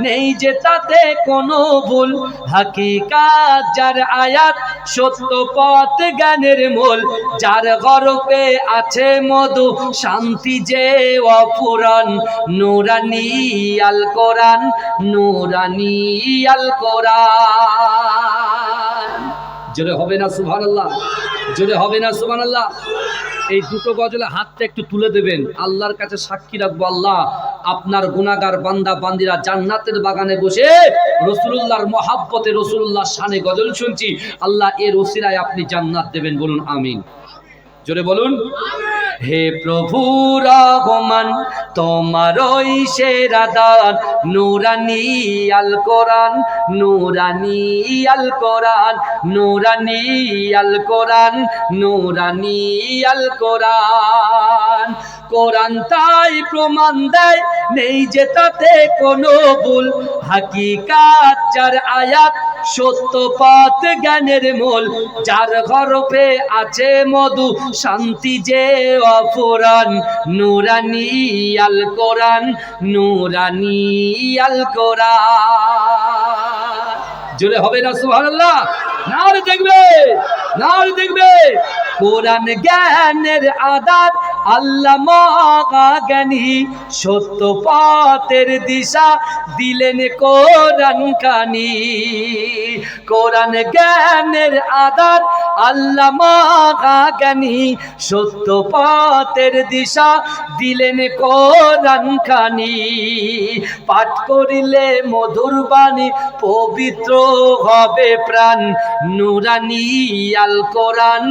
নেই যে তাতে কোনো ভুল। হাকিকাত যার আয়াত সত্য পথ জ্ঞানের মূল। যার গরপে আছে মধু, শান্তি যে অপুরন নুরানি আল কোরআন, নুরানি আল কোরআন। জোরে হবে না সুভান আল্লাহ জোরে হবে না সুভান আল্লাহ এই দুটো গজলে হাতটা একটু তুলে দেবেন। আল্লাহর কাছে সাক্ষী রাখব আল্লাহ। আপনার গুণাগার বান্দা, বান্দিরা জান্নাতের বাগানে বসে রসুল্লাহর মহাব্বতে রসুল্লাহ সানে গজল শুনছি। আল্লাহ এর ওসিরায় আপনি জান্নাত দেবেন বলুন, আমিন। জোরে বলুন। হে প্রভু রহমান তোমার ওই সেরা দান, নুরানি আল কোরআন, নুরানি আল কোরআন, নুরানি আল কোরআন, নুরানি আল কোরআন। কোরআন তাই প্রমাণ দেয়, নেই যে তাতে কোনো ভুল। হাকিকাত চার আয়াত, সত্য পথ জ্ঞানের মূল। যার হরফে আছে মধু, শান্তি যে অফুরান নুরানি আল কোরআন, নুরানি আল কোরআন। জোরে হবে না, সুবহানাল্লাহ? নার দেখবে নার দেখবে। কোরআন জ্ঞানের আদাত আল্লাহ মহাজ্ঞানী সত্য পাতের দিশা দিলেন কোরআন কানি কোরআন জ্ঞানের আদার আল্লামা গানি সত্য পথের দিশা দিলেন কোরআন পাঠ করিলে মধুর বাণী পবিত্র হবে প্রাণ। নুরানি আল কোরআন,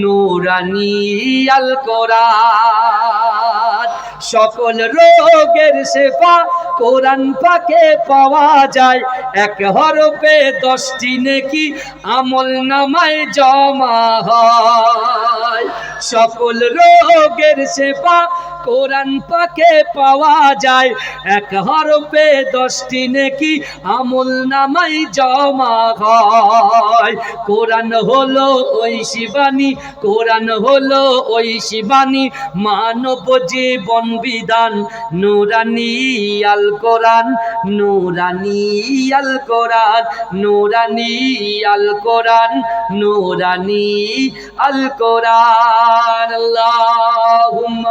নুরানি আল কোরআন। সকল রোগের সেবা কোরআন পাকে পাওয়া যায়। এক হরপে দশটি নেকি আমল নামায় জমা হয়। সকল রোগের সেবা কোরআন পাকে পাওয়া যায়। এক হরফে দশটি নেকি আমল নামাই জমা হয়। কোরআন হলো ওই শিবানী, কোরআন হলো ওই শিবানী, মানব জীবন বিধান। নোরানি আল কোরআন, নোরানি আল কোরআন, নোরানি আল কোরআন, নোরানি আল কোরআন। سبحان اللهم